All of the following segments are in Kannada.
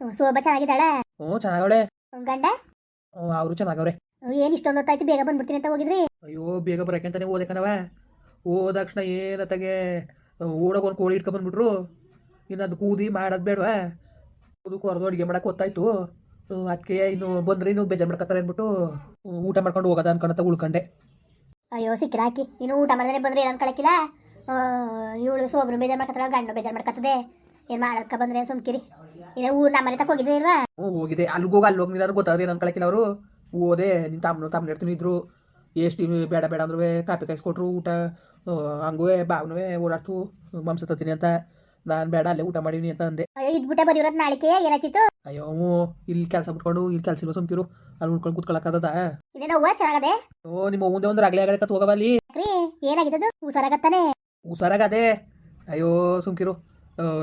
ಶೋಭಾ ಚೆನ್ನಾಗಿದ್ದಾಳೆ? ಹ್ಞೂ ಚೆನ್ನಾಗವಳೆ. ಗಂಡ? ಓ ಅವರು ಚೆನ್ನಾಗವ್ರೆ. ಏನು ಇಷ್ಟೊಂದು ಹೊತ್ತಾಯ್ತು ಬೇಗ ಬಂದ್ಬಿಡ್ತೀನಿ ಅಂತ ಹೋಗಿದ್ರಿ? ಅಯ್ಯೋ ಬೇಗ ಬರೋಕೆಂತಾನೆ ಓದಕ್ಕನವ ಓದಾಕ್ಷಣ ಏನತ್ತಾಗೆ ಓಡೋಗಿ ಒಂದು ಕೋಳಿ ಇಟ್ಕೊಂಬಂದ್ಬಿಟ್ರು ಇನ್ನು ಅದು ಕೂದಿ ಮಾಡೋದು ಬೇಡವಾ? ಅದು ಕೊರದು ಅಡುಗೆ ಮಾಡೋಕೆ ಗೊತ್ತಾಯ್ತು ಅದಕ್ಕೆ ಇನ್ನು ಬಂದ್ರೆ ಇನ್ನು ಬೇಜಾರು ಮಾಡ್ಕೊತಾರೆ ಅಂದ್ಬಿಟ್ಟು ಊಟ ಮಾಡ್ಕೊಂಡು ಹೋಗೋದ ಅನ್ಕೊಂಡತ್ತ ಉಳ್ಕೊಂಡೆ. ಅಯ್ಯೋ ಸಿಕ್ಕಿಲ್ಲ ಹಾಕಿ ಇನ್ನು ಊಟ ಮಾಡಿದ್ರೆ ಬಂದ್ರೆ ಏನು ಅನ್ಕೊಳಕಿಲ್ಲ ಇವಳು ಸೋಬ್ರು ಬೇಜಾರು ಮಾಡ್ಕತ್ತಾರ ಗಂಡು ಬೇಜಾರು ಮಾಡ್ಕತ್ತದೆ ಏನು ಮಾಡಕ್ಕ ಬಂದ್ರೆ ಸುಮ್ಕಿರಿ? ಊರ್ ಊರು ನಮ್ಮನೆ ತಕ ಹೋಗಿದ್ರಿ ಇಲ್ವಾ? ಹ್ಞೂ ಹೋಗಿದೆ. ಅಲ್ಲಿಗೆ ಹೋಗಿ ಅಲ್ಲಿ ಹೋಗಿ ನಿನ್ನ ಗೊತ್ತಾದ್ರೆ ಏನು ಅನ್ಕೊಳಕಿಲ್ಲ ಅವರು ಓದೆ ನಿನ್ನ ತಮ್ಮನು ತಮ್ಮ ಇರ್ತೀನಿ ಇದ್ರು. ಎಷ್ಟು ಬೇಡ ಬೇಡ ಅಂದ್ರೆ ಕಾಪಿ ಕಾಯಿಸ್ಕೊಟ್ರು ಊಟ ಹಂಗೂ ಬಾವನೂ ಓಡಾಡ್ತು. ಮಾಂಸ ತತ್ತೀನಿ ಅಂತ. ನಾನು ಬೇಡ ಅಲ್ಲೇ ಊಟ ಮಾಡೀನಿ ಅಂತ ಅಂದೆ. ಇದ್ಬಿಟ್ಟೆ ಬರೀರೋದು ನಾಳಿಕೆ? ಏನಾಯ್ತಿತ್ತು? ಅಯ್ಯೋ ಇಲ್ಲಿ ಕೆಲಸ ಬಿಟ್ಕೊಂಡು ಇಲ್ಲಿ ಕೆಲಸ ಇಲ್ಲ ಸುಮ್ಕಿರು. ಅಲ್ಲಿ ಉಳ್ಕೊಂಡು ಕೂತ್ಕೊಳಕ್ಕಾಗದ ಇದೇನೋ ಹೂವ ಚೆನ್ನಾಗದೆ? ಓ ನಿಮ್ಮ ಮುಂದೆ ಒಂದು ಆಗದ ಆಗದಕ್ಕ ಹೋಗವ ಅಲ್ಲಿ? ಏನಾಗಿದ್ದದು ಹುಷಾರಾಗತ್ತಾನೆ? ಹುಷಾರಾಗದೆ. ಅಯ್ಯೋ ಸುಮ್ಕಿರು.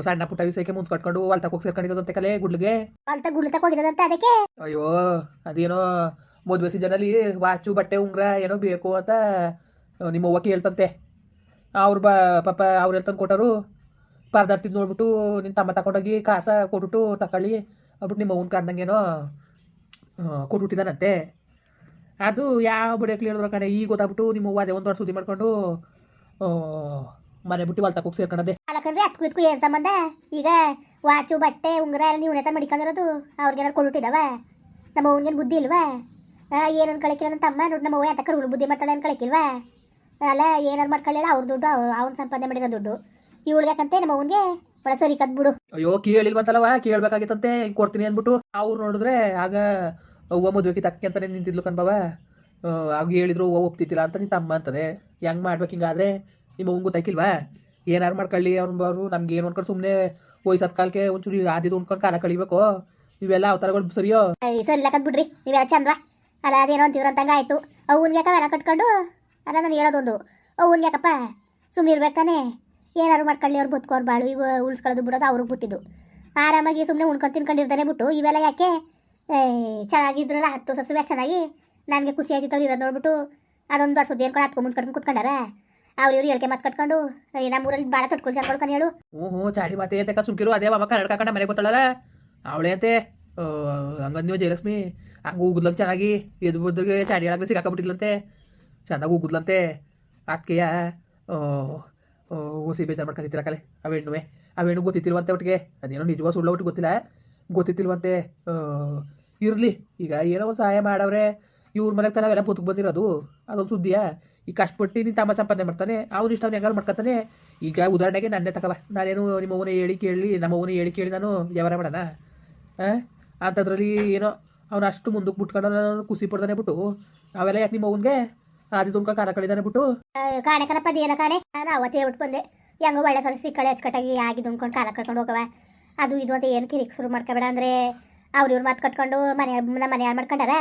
ಸಣ್ಣ ಪುಟ್ಟ ವಿಷಯಕ್ಕೆ ಮುಂಚೆ ಕಟ್ಕೊಂಡು ಅಲ್ಲಿ ಹೋಗಿ ಸೇರ್ಕೊಂಡಿರೋದಂತೆ ಕಲೆ ಗುಡ್ಲಿಗೆ. ಅಲ್ತ ಗುಳ್ಳು ತಕ ಹೋಗಿದ್ದದಂತ ಅದಕ್ಕೆ? ಅಯ್ಯೋ ಅದೇನೋ ಮದುವೆ ಸೀಸನಲ್ಲಿ ವಾಚು ಬಟ್ಟೆ ಉಂಗ್ರ ಏನೋ ಬೇಕು ಅಂತ ನಿಮ್ಮ ಅವ್ವ ಹೇಳ್ತಂತೆ. ಅವ್ರು ಬ ಪಾಪ ಅವ್ರು ಹೇಳ್ತಂದು ಕೊಟ್ಟರು. ಪರದಾಡ್ತಿದ್ದು ನೋಡ್ಬಿಟ್ಟು ನಿನ್ನ ತಮ್ಮ ತಗೊಂಡೋಗಿ ಕಾಸ ಕೊಟ್ಬಿಟ್ಟು ತಕೊಳ್ಳಿ ಆಗ್ಬಿಟ್ಟು ನಿಮ್ಮ ಅವ್ನ ಕಾಣ್ದಂಗೇನೋ ಕೊಟ್ಬಿಟ್ಟಿದ್ದಾನಂತೆ. ಅದು ಯಾವ ಬಡಿಯಕ್ಕೆ ಹೇಳಿದ್ರು ಕಡೆ ಈಗ ಗೊತ್ತಾಗ್ಬಿಟ್ಟು ನಿಮ್ಮ ಅವ್ವ ಅದೇ ಒಂದು ವರ್ಷ ಸುದ್ದಿ ಮಾಡ್ಕೊಂಡು ಮನೆ ಬಿಟ್ಟು ಅಲ್ಲಿ ತಗೋಗಿ ಸೇರ್ಕೊಂಡದೆ ಅಲ್ಲಕಂದ್ರೆ ಅತ್ ಕುತ್ಕು ಏನು ಸಂಬಂಧ? ಈಗ ವಾಚು, ಬಟ್ಟೆ, ಉಂಗುರ ಎಲ್ಲ ನೀವು ನೇತ ಮಡಿಕೊಂಡಿರೋದು. ಅವ್ರಿಗೇನಾರು ಕೊಟ್ಬಿಟ್ಟಿದಾವ ನಮ್ಮ ಅವ್ನಿಗೇನು ಬುದ್ಧಿ ಇಲ್ವಾ? ಏನು ಅನ್ಕೊಳಕಿಲ್ಲ ನನ್ನ ತಮ್ಮ? ನೋಡಿ ನಮ್ಮ ಅವ್ವ ಯಾತಕ್ಕ ಕರುಳು ಬುದ್ಧಿ ಮಾಡ್ತಾಳೆ ಅನ್ಕೊಳಕಿಲ್ವಾ ಅಲ್ಲ, ಏನಾರು ಮಾಡ್ಕೊಳ್ಳಿಲ್ಲ, ಅವ್ರ ದುಡ್ಡು ಅವ್ನ ಸಂಪಾದನೆ ಮಾಡಿರೋ ದುಡ್ಡು. ಇವಳಿಗಂತೆ ನಮ್ಮ ಅವ್ನಿಗೆ? ಒಳ ಸರಿ ಕದ್ಬಿಡು ಅಯ್ಯೋ ಕೇಳಿಲ್ವಂತಲ್ಲವ ಕೇಳ್ಬೇಕಾಗಿತ್ತಂತೆ. ಕೊಡ್ತೀನಿ ಅಂದ್ಬಿಟ್ಟು ಅವ್ರು ನೋಡಿದ್ರೆ ಆಗ ಅವ್ವ ಮದುವೆಗೆ ತಕ್ಕೆ ಅಂತಾನೆ ನಿಂತಿದ್ಲು ಕಣ್ಬವ. ಆಗ ಹೇಳಿದ್ರು ಅವ್ವ ಒಪ್ತಿತ್ತಿಲ್ಲ ಅಂತ ನಿನ್ನ ತಮ್ಮ ಅಂತದೆ ಹೆಂಗ್ ಮಾಡ್ಬೇಕು ಹಿಂಗಾದ್ರೆ? ನಿಮ್ಮ ಅವ್ನು ಗೊತ್ತಾಯ್ಕಿಲ್ವಾ ಏನಾರು ಮಾಡ್ಕೊಳ್ಳಿ ಅವ್ರು ಬರು ನಮ್ಗೆ ಏನು ಅನ್ಕೊಂಡು ಸುಮ್ಮನೆ ಹೋಯ್ ಕಾಲಕ್ಕೆ ಒಂಚೂರು ಆದಿ ಉಣ್ಕೊಂಡು ಕಾಲ ಕಳಿಬೇಕು? ಇವೆಲ್ಲ ಅವತಾರಗಳು ಸರಿಯೋ? ಸರಿ ಇಲ್ಲ ಕದ್ಬಿಡ್ರಿ ನೀವೆಲ್ಲ ಚಂದ್ರ ಅಲ್ಲ, ಅದೇನೋ ಅಂತಿದ್ರು ಅಂತಂಗ ಆಯಿತು. ಅವ್ನ ಯಾಕವ ಎಲ್ಲ ಕಟ್ಕೊಂಡು? ಅಲ್ಲ, ನಾನು ಹೇಳೋದೊಂದು. ಅವ್ನ ಯಾಕಪ್ಪ? ಸುಮ್ಮನೆ ಇರ್ಬೇಕು ತಾನೇ? ಏನಾರು ಮಾಡ್ಕೊಳ್ಳಿ ಅವ್ರು ಬದುಕೋರು ಬಾಳು ಈಗ ಉಳಿಸ್ಕೊಳ್ಳೋದು ಬಿಡೋದು ಅವ್ರಿಗೆ ಬಿಟ್ಟಿದ್ದು. ಆರಾಮಾಗಿ ಸುಮ್ಮನೆ ಉಣ್ಕೊಂಡು ತಿನ್ಕೊಂಡಿರ್ತಾನೆ ಬಿಟ್ಟು, ಇವೆಲ್ಲ ಯಾಕೆ? ಚೆನ್ನಾಗಿದ್ರಲ್ಲ, ಹತ್ತು ಸಸು ಚೆನ್ನಾಗಿ. ನನಗೆ ಖುಷಿ ಆಯ್ತಿತ್ತು ಅವ್ರು ಇರೋದು ನೋಡ್ಬಿಟ್ಟು. ಅದೊಂದು ವರ್ಷ ಸುದ್ದಿ ಅನ್ಕೊಂಡು ಹತ್ಕೊಂಡು ಮುಂಚ್ಕೊಂಡು ಕುತ್ಕೊಂಡಾರ. ಅವ್ರು ಇವ್ರು ಹೇಳ್ಕೆ ಮಾತು ಕಟ್ಕೊಂಡು ನಮ್ಮೂರಲ್ಲಿ ಭಾಳ ತೊಟ್ಕೊಂಡು ಜನ್ಕೊಳ್ಕೊಂಡು ಹೇಳು. ಹ್ಞೂ ಹ್ಞೂ ಚಾಡಿ ಮಾತೆ ಅಂತ ಸುಮ್ಕಿರು ಅದೇ ಬಾಬಾ ಕನ್ನಡ ಕಾಕಂಡ ಮನೆಗೆ ಗೊತ್ತಾಳಲ್ಲ ಅವಳೆ ಅಂತೆ ಹಂಗಂದ್ ನೀವು ಜಯಲಕ್ಷ್ಮಿ, ಹಂಗೆ ಉಗುದ್ಲಕ್ ಚೆನ್ನಾಗಿ ಎದು ಬದ್ರಿಗೆ ಚಾಡಿ ಒಳಗೆ ಸಿಕ್ಕಾಕೊಂಡ್ಬಿಟ್ಟಿದ್ಲಂತೆ ಚೆನ್ನಾಗಿ ಉಗುದ್ಲಂತೆ. ಅಕ್ಕೆಯ ಓಸಿ ಬೇಜಾರು ಮಾಡ್ಕೊಂಡಿತ್ತಿಲ್ಲ ಕಲೆ ಅವೇಣ್ಣುವೆ ಅವೇಣ್ಣು ಗೊತ್ತಿತ್ತಿಲ್ವಂತೆ ಒಟ್ಟಿಗೆ. ಅದೇನೋ ನಿಜವಾಗ ಸುಳ್ಳು ಒಟ್ಟಿಗೆ ಗೊತ್ತಿಲ್ಲ. ಗೊತ್ತಿತ್ತಿಲ್ವಂತೆ ಇರಲಿ. ಈಗ ಏನೋ ಸಹಾಯ ಮಾಡವ್ರೆ. ಇವ್ರ ಮನೆಗೆ ತಾನೆಲ್ಲ ಬದುಕು ಬಂದಿರೋದು. ಅದೊಂದು ಸುದ್ದಿಯಾ? ಈಗ ಕಷ್ಟಪಟ್ಟು ನೀನು ತಮ್ಮ ಸಂಪಾದನೆ ಮಾಡ್ತಾನೆ ಅವ್ನು ಇಷ್ಟ ಅವ್ನು ಹೆಂಗಾರು ಮಾಡ್ಕೊತಾನೆ, ಈಗ ಉದಾಹರಣೆಗೆ ನನ್ನೇ ತಗವ ನಾನೇನು ನಿಮ್ಮ ಅವನ ಹೇಳಿ ಕೇಳಿ, ನಮ್ಮ ಅವನ ಹೇಳಿ ಕೇಳಿ ನಾನು ವ್ಯವಹಾರ ಮಾಡೋಣ ಅಂಥದ್ರಲ್ಲಿ ಏನೋ ಅವನು ಅಷ್ಟು ಮುಂದಕ್ಕೆ ಬಿಟ್ಕೊಂಡು ನಾನು ಖುಷಿ ಪಡ್ತಾನೆ ಬಿಟ್ಟು ಅವೆಲ್ಲ ಯಾಕೆ ನಿಮ್ಮ ಅವನಿಗೆ ಆದಿ ತುಮ್ಕ ಕಾರ ಕಳಿದಾನೆ ಬಿಟ್ಟು. ಕಾಣೆ ಕಣಪ್ಪ, ಅದೇನ ಕಾಣೆ? ನಾನು ಅವತ್ತೇ ಹೇಳ್ಬಿಟ್ಟು ಬಂದೆ. ಹೆಂಗೋ ಒಳ್ಳೆ ಸ್ವಲ್ಪ ಸಿಕ್ಕಳೆ, ಅಚ್ಚುಕಟ್ಟಾಗಿ ಆಗಿ ತುಂಬ್ಕೊಂಡು ಕಾಲ ಕಟ್ಕೊಂಡು ಹೋಗವ ಅದು ಇದು ಅಂತ ಏನು ಕಿರಿಕ್ ಶುರು ಮಾಡ್ಕೋಬೇಡ ಅಂದರೆ, ಅವ್ರ ಇವ್ರ ಮಾತು ಕಟ್ಕೊಂಡು ಮನೆ, ನಮ್ಮ ಮನೆ ಹಾಳು ಮಾಡ್ಕೊಂಡಾರ?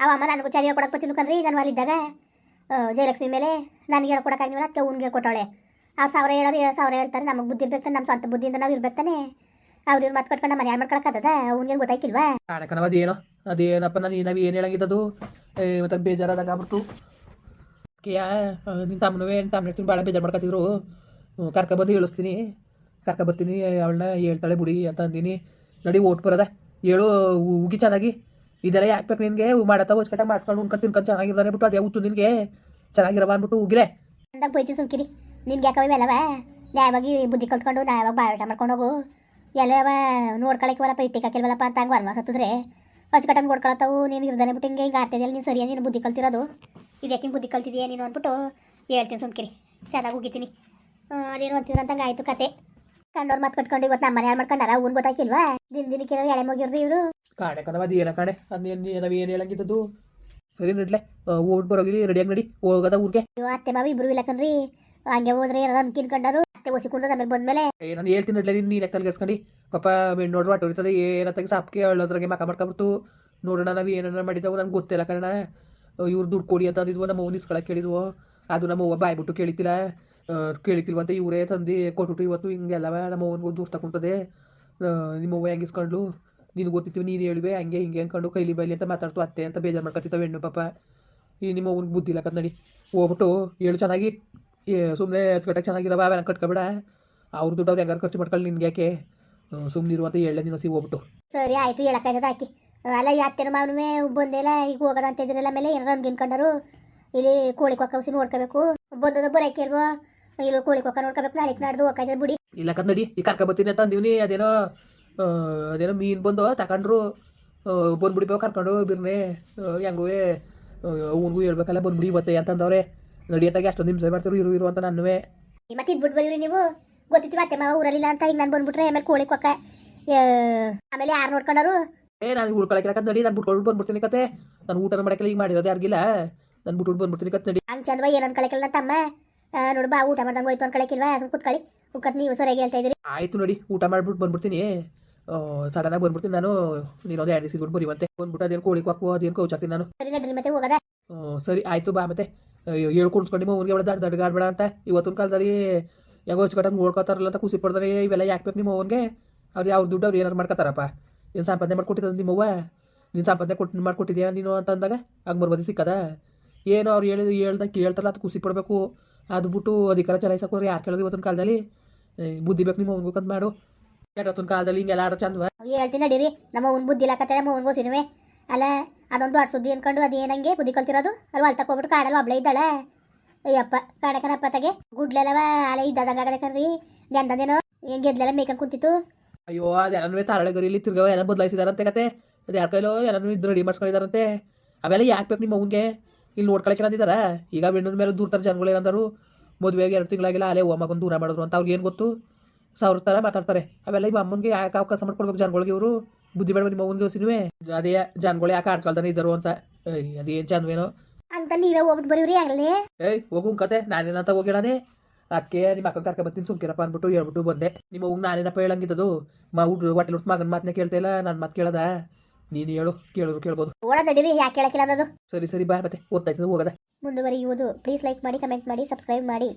ಅವ ಅಮ್ಮ ನನಗೂ ಚಳಿ ಕೊಡಕ್ಕೆ ಬತ್ತಿಲ್ಲ ಕಣ್ರಿ, ನಾನು ಅಲ್ಲಿದ್ದಾಗ. ಜಯಲಕ್ಷ್ಮಿ ಮೇಲೆ ನನಗೆ ಹೇಳ್ಕೊಡಕ್ಕಾಗಿಲ್ಲ ಅದಕ್ಕೆ ಅವ್ನಿಗೆ ಕೊಟ್ಟವಳೆ ಆ ಸಾವಿರ ಹೇಳೋರು ಏಳು ಸಾವಿರ ಹೇಳ್ತಾರೆ, ನಮಗೆ ಬುದ್ಧಿ ಇರ್ಬೇಕು ನಮ್ಮ ಸ್ವಂತ ಬುದ್ಧಿಯಿಂದ ನಾವು ಇರ್ಬೇಕು ತಾನೆ ಅವ್ರ ಇವ್ರು ಮತ್ತೆ ಕಟ್ಕೊಂಡು ಮನೆ ಮಾಡ್ಕೊಳಕ್ಕಾಗದ ಮಾಡ್ಕೊಳಕ್ಕದ ಅವ್ನಿಗೇನು ಗೊತ್ತಾಯ್ಕಿಲ್ವಾ? ಕಾಣಕನವ ಅದೇನೋ ಅದೇನಪ್ಪ ನಾನು ನಾವು ಏನು ಹೇಳಂಗಿದ್ದದು ಮತ್ತೆ ಬೇಜಾರಾದಾಗ ಆಗ್ಬಿಡ್ತು. ಕೇಯ ನಿನ್ನ ತಮ್ಮನವೇ ನಿನ್ನ ತಮ್ಮನ ಹೇಳ್ತೀನಿ ಭಾಳ ಬೇಜಾರು ಮಾಡ್ಕೊತಿದ್ರು. ಕರ್ಕೊಬಂದು ಹೇಳಿಸ್ತೀನಿ. ಕರ್ಕೊಬರ್ತೀನಿ ಅವಳನ್ನ ಹೇಳ್ತಾಳೆ ಬಿಡಿ ಅಂತ ಅಂದಿನಿ. ನಡಿ, ಓಟ್ ಬರೋದ. ಹೇಳು ಉಗಿ ಚೆನ್ನಾಗಿ. ಇದೆಲ್ಲ ಯಾಕೆ ಹೂ ಮಾಡತ್ತ ಹೊಚ್ಕಟ್ಟಾಗ ಮಾಡ್ಕೊಂಡು ಉಣ್ಕೊಂಡು ತಿನ್ಕೊಂಡು ಚೆನ್ನಾಗಿರ್ತಾನೆ ಬಿಟ್ಟು, ಅದೇ ಹುಚ್ಚು ನಿನಗೆ. ಚೆನ್ನಾಗಿರವ ಅಂದ್ಬಿಟ್ಟು ಉಗಿಲೆ. ಅಂದಾಗ ಬೈತಿ ಸುಮ್ಕಿರಿ. ನಿನ್ಗೆ ಯಾಕವ ಇವೆಲ್ಲವ ನ್ಯಾಯವಾಗಿ ಬುದ್ಧಿ ಕಲ್ತ್ಕೊಂಡು, ನ್ಯಾಯವಾಗಿ ಬಾಯೋಟ ಮಾಡ್ಕೊಂಡು ಹೋಗು. ಎಲ್ಲವ ನೋಡ್ಕೊಳಕ್ಕಿವಲ್ಲಪ್ಪ ಇಟ್ಟಿಗೆ ಹಾಕಿಲ್ವಲ್ಲಪ್ಪ ಅಂತ ಹಂಗೆ ವರ್ಮ ಹತ್ತಿದ್ರೆ ಅಚ್ಚುಕಟ್ಟಂಗೆ ನೋಡ್ಕೊಳತ್ತವು, ನೀನು ಇರ್ದಾನೆ ಬಿಟ್ಟು ಹಿಂಗೆ ಆಡ್ತಿದ್ಯಲ್ಲ ನೀನು ಸರಿಯಾಗಿ ನೀನು ಬುದ್ಧಿ ಕಲ್ತಿರೋದು? ಇದಕ್ಕೆ ಹಿಂಗೆ ಬುದ್ಧಿ ಕಲ್ತಿದೀಯ ನೀನು ಅಂದ್ಬಿಟ್ಟು ಹೇಳ್ತೀನಿ ಸುಮ್ಕಿರಿ. ಚೆನ್ನಾಗಿ ಉಗಿತೀನಿ. ಅದೇನು ಅಂತಿದ್ರು ಅಂತಂಗೆ ಆಯಿತು ಕತೆ. ಕಂಡೋರು ಮತ್ತೆ ಕಟ್ಕೊಂಡು ಇವತ್ತು ನಮ್ಮ ಮನೆ ಮಾಡ್ಕೊಂಡಾರ? ಊನ್ ಗೊತ್ತಾಕಿಲ್ವಾ? ದಿನ ದಿನಕ್ಕೆ ಎಳೆ ಮುಗಿರ್ರಿ ಇವರು. ಕಾಣೆ ಕಣವ ಅದು ಏನ ಕಾಣೆ? ಅದೇನು ನಾವು ಏನು ಹೇಳಂಗಿದ್ದು ಸರಿ ನಡ್ಲೆ ಓಟ್ ಬರೋಗಿಲಿ ರೆಡಿಯಾಗಿ ನಡಿ ಹೋಗದ ಊರಿಗೆ. ಅತ್ತೆ ಬಾವಿ ಇಬ್ರು ಇಲ್ಲ ಕಣ್ರಿ. ಹಂಗೆ ಹೋದ್ರೆ ಏನಾರು ತಿನ್ಕೊಂಡಾರು ಅತ್ತೆ ಒಸಿ ಕುಂಡ್ದು ಆಮೇಲೆ ಬಂದ್ಮೇಲೆ. ಏ ನಾನು ಹೇಳ್ತೀನಿ ನಡ್ಲೆ ನೀನು ನೀನು ತಲೆಗೆಸ್ಕೊಂಡು ಪಾಪ ಮೆಣ್ಣು ನೋಡ್ರು ಹೊಡಿತದೆ ಏನತ್ತಾಗ ಸಾಪ್ಕೆ ಹೇಳೋದ್ರಾಗೆ ಮಕ ಮಾಡ್ಕೊಬಿಟ್ಟು ನೋಡೋಣ ನಾವು ಏನಾರ ಮಾಡಿದವು ನನಗೆ ಗೊತ್ತಿಲ್ಲ ಕಣ ಇವ್ರು ದುಡ್ಡು ಕೊಡಿ ಅಂತ ಅಂದಿದ್ವು ನಮ್ಮ ಓನಿಸ್ ಇಸ್ಕೊಳಕ್ಕೆ ಕೇಳಿದ್ವು ಅದು ನಮ್ಮ ಅವ್ವ ಬಾಯ್ಬಿಟ್ಟು ಕೇಳಿತಿಲ್ಲ. ಕೇಳಿತಿಲ್ವಂತ ಇವರೇ ತಂದು ಕೊಟ್ಬಿಟ್ಟು ಇವತ್ತು ಹಿಂಗೆಲ್ಲವ ನಮ್ಮ ಅವ್ವನಿಗೂ ದೂರ ತಗೊಂತದೆ ನಿಮ್ಮ ಅವ್ವ ಹೆಂಗೆ ಇಸ್ಕೊಂಡ್ಲು ನೀನು ಗೊತ್ತಿತ್ತು ನೀನು ಹೇಳಿವೆ ಹಂಗೆ ಹಿಂಗೆ ಅಂದ್ಕೊಂಡು ಕೈಲಿ ಬೈಲಿ ಅಂತ ಮಾತಾಡ್ತು. ಅತ್ತೆ ಅಂತ ಬೇಜಾರು ಮಾಡ್ಕೊತಿತ್ತವೆ ಹೆಣ್ಣು ಪಾಪ. ಈ ನಿಮ್ಮ ಅವ್ನಿಗೆ ಬುದ್ಧಿ ಇಲ್ಲ ನಡಿ. ಹೋಗ್ಬಿಟ್ಟು ಹೇಳು ಚೆನ್ನಾಗಿ. ಸುಮ್ಮನೆ ಕಟ್ಟಕ್ಕೆ ಚೆನ್ನಾಗಿರವ ಅವೆಲ್ಲ ಕಟ್ಕೊಬೇಡ. ಅವ್ರ ದುಡ್ಡು ಅವ್ರು ಹೆಂಗಾರು ಖರ್ಚು ಮಾಡ್ಕೊಳ್ಳಿ ನಿನ್ಗೆ ಯಾಕೆ? ಸುಮ್ಮನಿರು ಅಂತ ಹೇಳಲೆ ನೀನು ಸಿ ಹೋಗ್ಬಿಟ್ಟು. ಸರಿ ಆಯ್ತು ಹೇಳಕ್ಕಾಯ್ತದ ಹಾಕಿ ಅಲ್ಲ ಅತ್ತೆನ ಮಾವನೇ ಬಂದಿಲ್ಲ ಈಗ ಹೋಗೋದ ಅಂತ ಇದ್ರಲ್ಲ ಮೇಲೆ ಏನಾರ ಕಂಡರು ಇಲ್ಲಿ ಕೋಳಿ ಕೊಕ್ಕ ಉಸಿ ನೋಡ್ಕೋಬೇಕು. ಬಂದದ ಬರೋಕೆ ಇಲ್ವೋ ಇಲ್ಲಿ ಕೋಳಿ ಕೊಕ್ಕ ನೋಡ್ಕೋಬೇಕು ನಾಳೆಗೆ ನಾಡ್ದು ಹೋಗ್ತಾ ಬಿಡಿ. ಇಲ್ಲ ಕದ್ ನೋಡಿ ಈ ಕರ್ಕೊಂಬತ್ತೀನಿ ಅಂತ ಅಂದಿವ್ನಿ ಅದೇನೋ ಅದೇನೋ ಮೀನು ಬಂದು ತಗೊಂಡ್ರು ಆ, ಬಂದ್ಬಿಡ್ಬೇಕು ಕರ್ಕೊಂಡು ಬಿರ್ನೆ ಹೆಂಗೂ ಅವ್ನಿಗೂ ಹೇಳ್ಬೇಕಲ್ಲ ಬಂದ್ಬಿಡಿ ಇವತ್ತೆ ಅಂತಂದವ್ರೆ ನಡಿಯತ್ತಾಗೆ ಅಷ್ಟೊಂದು ಹಿಂಸೆ ಮಾಡ್ತಾರೆ ಇರು ಇರು ಅಂತ ನನ್ನುವೆ ಮತ್ತೆ ಇದ್ಬಿಟ್ಟು ಬಂದ್ರಿ ನೀವು ಗೊತ್ತಿತ್ತು ಮತ್ತೆ ಮಾವ ಊರಲ್ಲಿಲ್ಲ ಅಂತ ಈಗ ನಾನು ಬಂದ್ಬಿಟ್ರೆ ಆಮೇಲೆ ಕೋಳಿ ಕೊಕ್ಕ ಆಮೇಲೆ ಯಾರು ನೋಡ್ಕೊಂಡರು ಏ ನಾನು ಉಳ್ಕೊಳಕ್ಕೆ ನಡಿ ನಾನು ಬಿಟ್ಕೊಂಡು ಬಂದ್ಬಿಡ್ತೀನಿ ಕತೆ ನಾನು ಊಟ ಮಾಡಕ್ಕೆಲ್ಲ ಈಗ ಮಾಡಿರೋದು ಯಾರಿಗಿಲ್ಲ ನಾನು ಬಿಟ್ಬಿಟ್ಟು ಬಂದ್ಬಿಡ್ತೀನಿ ಕತೆ ನಡಿ ಹಂಗೆ ಚಂದವ ಏನು ಅನ್ಕೊಳಕಿಲ್ಲ ನನ್ನ ತಮ್ಮ ನೋಡು ಬಾ ಊಟ ಮಾಡ್ದಂಗೆ ಹೋಯ್ತು ಅನ್ಕೊಳಕ್ಕಿಲ್ವಾ ಸುಮ್ಮನೆ ಕುತ್ಕೊಳ್ಳಿ ಉಕ್ಕತ್ ನೀವು ಸರಿಯಾಗಿ ಹೇಳ್ತಾ ಇದ್ದೀರಿ ಆಯಿತು ನೋಡಿ ಊಟ ಮಾಡ್ಬಿಟ್ಟು ಬಂದ್ಬಿಡ್ತೀನಿ ಸಡನ್ನಾಗಿ ಬಂದ್ಬಿಡ್ತೀನಿ ನಾನು ನೀನೊಂದು ಎರಡು ದಿವಸ ಇದ್ಬಿಟ್ಟು ಬರೀವಂತೆ ಬಂದ್ಬಿಟ್ಟು ಅದೇನು ಕೋಳಿ ಕೊಕ್ಕು ಅದೇನು ಕೌಚಾಕ್ತೀನಿ ನಾನು ಸರಿ ನಡ್ರಿ ಮತ್ತೆ ಹೋಗದ ಆ, ಸರಿ ಆಯಿತು ಬಾ ಮತ್ತೆ ಹೇಳ್ಕೊಂಡ್ಸ್ಕೊಂಡು ನಿಮ್ಮ ಅವ್ನಿಗೆ ಅವಳ ದಡ್ಡ ದಡ್ಡ ಆಡ್ಬೇಡ ಅಂತ ಇವತ್ತಿನ ಕಾಲದಲ್ಲಿ ಹೆಂಗೋ ಹಚ್ಕಟ್ಟ ನೋಡ್ಕೋತಾರಲ್ಲ ಅಂತ ಖುಷಿ ಪಡ್ತಾರೆ ಇವೆಲ್ಲ ಯಾಕೆ ಬೇಕು ನಿಮ್ಮ ಅವ್ನಿಗೆ ಅವ್ರು ಯಾವ ದುಡ್ಡು ಅವ್ರು ಏನಾರು ಮಾಡ್ಕೊತಾರಪ್ಪ ಏನು ಸಂಪಾದನೆ ಮಾಡ್ಕೊಟ್ಟಿದ್ದ ನಿಮ್ಮವ್ವ ನೀನು ಸಂಪಾದನೆ ಕೊಟ್ಟು ಮಾಡ್ಕೊಟ್ಟಿದ್ಯಾ ನೀನು ಅಂತ ಅಂದಾಗ ಹಂಗೆ ಬರ್ಬೋದು ಸಿಕ್ಕದ ಏನೋ ಅವ್ರು ಹೇಳಿದ್ರು ಹೇಳ್ದಂಗೆ ಕೇಳ್ತಾರಲ್ಲ ಅದು ಖುಷಿ ಪಡಬೇಕು ಅದು ಬಿಟ್ಟು ಅಧಿಕಾರ ಚಲಾಯಿಸಕ್ಕೆ ಯಾರು ಕೇಳೋದು ಇವತ್ತಿನ ಕಾಲದಲ್ಲಿ ಬುದ್ಧಿ ಬೇಕು ನಿಮ್ಮ ಅವ್ನಿಗೆ ಅಂತ ಮಾಡು ಕೆಟ್ಟೊತ್ತಿನ ಕಾಲದಲ್ಲಿ ಹಿಂಗೆಲ್ಲ ಆಡೋ ಚಂದವ ಹೇಳ್ತೀನಿ ನಡೀರಿ. ನಮ್ಮ ಅವ್ನ ಬುದ್ಧಿ ಇಲ್ಲಾಕತ್ತಾರೆ ನಮ್ಮ ಅವ್ನಿಗೂ ಸಿನಿಮೆ ಅಲ್ಲ ಅದೊಂದು ಆಡ್ ಸುದ್ದಿ ಅನ್ಕೊಂಡು ಅದೇನಂಗೆ ಬುದ್ಧಿ ಕಲ್ತಿರೋದು? ಅಲ್ಲಿ ಹೊಲ್ ಹೋಗ್ಬಿಟ್ಟು ಕಾಡಲ್ಲ ಒಬ್ಳೆ ಇದ್ದಾಳೆ? ಅಯ್ಯಪ್ಪ ಕಾಡಕನಪ್ಪ ತಗೆ. ಗುಡ್ಲೆಲ್ಲವ ಅಲೆ ಇದ್ದದಂಗ ಆಗದೆ ಕಣ್ರಿ. ಎಂದದೇನೋ ಹೆಂಗೆ ಗೆದ್ಲೆಲ್ಲ ಮೇಯ್ಕೊಂಡು ಕುಂತಿತ್ತು? ಅಯ್ಯೋ ಅದು ತಾರಳೆ ತಾರಳೆ ಗರಿಲಿ ತಿರ್ಗವ ಏನೋ ಬದಲಾಯಿಸಿದಾರಂತೆ ಕತೆ. ಅದು ಯಾರ ಕೈಲೋ ಏನೋ ಇದ್ದು ರೆಡಿ ಮಾಡ್ಸ್ಕೊಂಡಿದಾರಂತೆ. ಅವೆಲ್ಲ ಯಾಕೆ ಬೇಕು ನಿಮ್ಮ ಅವ್ನಿಗೆ? ಇಲ್ಲಿ ನೋಡ್ಕೊಳಕ್ಕೆ ಅಂದಿದಾರ ಈಗ ಬೆಣ್ಣದ ಮೇಲೆ ದೂರ ತರ ಜನಗಳು ಏನಂದರು. ಮದುವೆಗೆ ಎರಡು ತಿಂಗಳಾಗಿಲ್ಲ ಅಲ್ಲೇ ಓ ಮಗೊಂದು ದೂರ ಮಾಡಿದ್ರು ಅಂತ ಅವ್ರಿಗೆ ಏನು ಗೊತ್ತು? ಸಾವಿರ ಥರ ಮಾತಾಡ್ತಾರೆ. ಅವೆಲ್ಲ ಈ ಅಮ್ಮನಿಗೆ ಯಾಕೆ ಅವಕಾಶ ಮಾಡ್ಕೊಡ್ಬೇಕು? ಜನಗಳಿಗೆ ಇವರು ಬುದ್ಧಿ ಬೇಡ ನಿಮ್ಮ ಅವ್ನಿಗೆ ಸಿನಿಮೆ ಅದೇ ಜನಗಳು ಯಾಕೆ ಆಡ್ಕೊಳ್ತಾನೆ ಇದ್ದರು ಅಂತ. ಅದೇನು ಚಂದ್ವೇನೋ ಅಂತ ನೀವೇ ಹೋಗ್ಬಿಟ್ಟು ಬರೀವ್ರಿ ಆಗಲೇ. ಏಯ್ ಹೋಗು ಕತೆ. ನಾನೇನಂತ ಹೋಗಿಡಾನೆ ಅದಕ್ಕೆ ನಿಮ್ಮ ಅಕ್ಕ ಕರ್ಕ ಬರ್ತೀನಿ ಸುಮ್ಕಿರಪ್ಪ ಅಂದ್ಬಿಟ್ಟು ಹೇಳ್ಬಿಟ್ಟು ಬಂದೆ. ನಿಮ್ಮ ಹೋಗಿ ನಾನೇನಪ್ಪ ಹೇಳಂಗಿದ್ದದು? ಮಾ ಊಟ ಹೊಟ್ಟೆ ಹುಟ್ಟು ಮಗನ ಮಾತನ್ನ ಕೇಳ್ತಾ ಇಲ್ಲ ನನ್ನ ಮಾತು ಕೇಳದ? ನೀನು ಹೇಳು ಕೇಳಿದ್ರು ಕೇಳ್ಬೋದು. ಓಡ ನಡೀರಿ ಯಾಕೆ ಕೇಳಕ್ಕಿಲ್ಲ ಅನ್ನೋದು? ಸರಿ ಸರಿ ಬಾ ಮತ್ತೆ. ಓದ್ತಾ ಇದ್ದು ಹೋಗದ. ಮುಂದುವರಿಯುವುದು. ಪ್ಲೀಸ್ ಲೈಕ್ ಮಾಡಿ ಕಮೆಂಟ್ ಮಾಡಿ ಸಬ್ಸ್ಕ್ರೈಬ್ ಮಾಡಿ.